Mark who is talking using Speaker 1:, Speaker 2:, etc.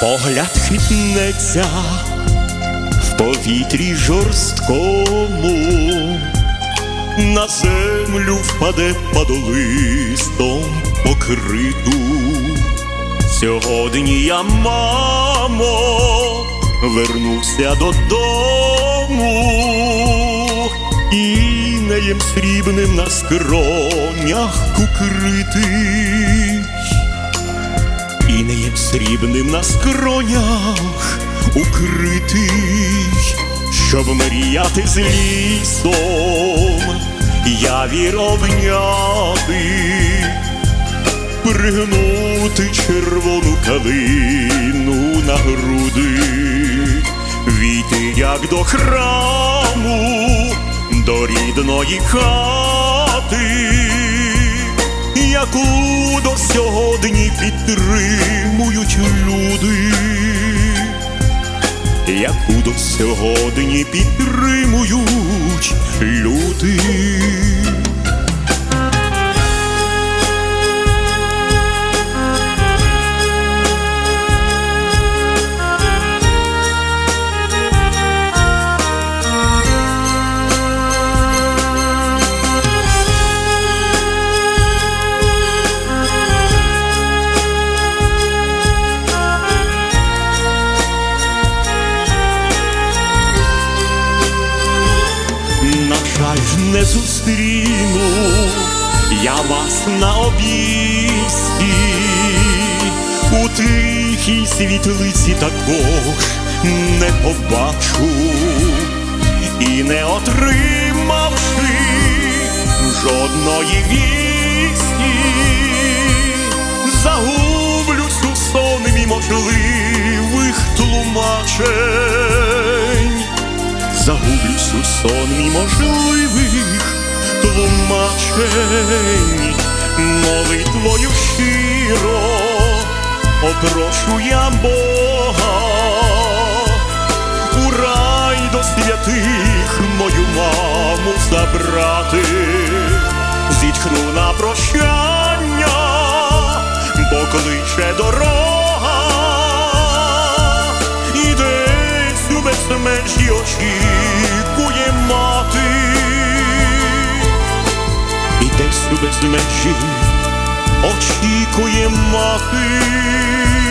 Speaker 1: Погляд хитнеться в повітрі жорсткому, на землю впаде падолистом покриту. Сьогодні я, мамо, вернувся додому, інеєм срібним на скронях укритий. Інеєм срібним на скронях укритий, щоб мріяти з лісом, явір обняти, пригнути червону калину на груди, війти як до храму, до рідної хати яку сьогодні підтримують люди, яку до сьогодні підтримують люди. Не зустріну. Я вас на обійсті, у тихій світлиці також не побачу. І не отримавши жодної вісті, загублюсь у сонмі можливих тлумачень. Загублюсь у сонмі можливих тлумачень, молитвою щиро попрошу я Бога, у рай до святих мою маму забрати, зітхну на прощання, бо кличе дорога, і десь у безмежі очікує і десь у безмежі очікує мати.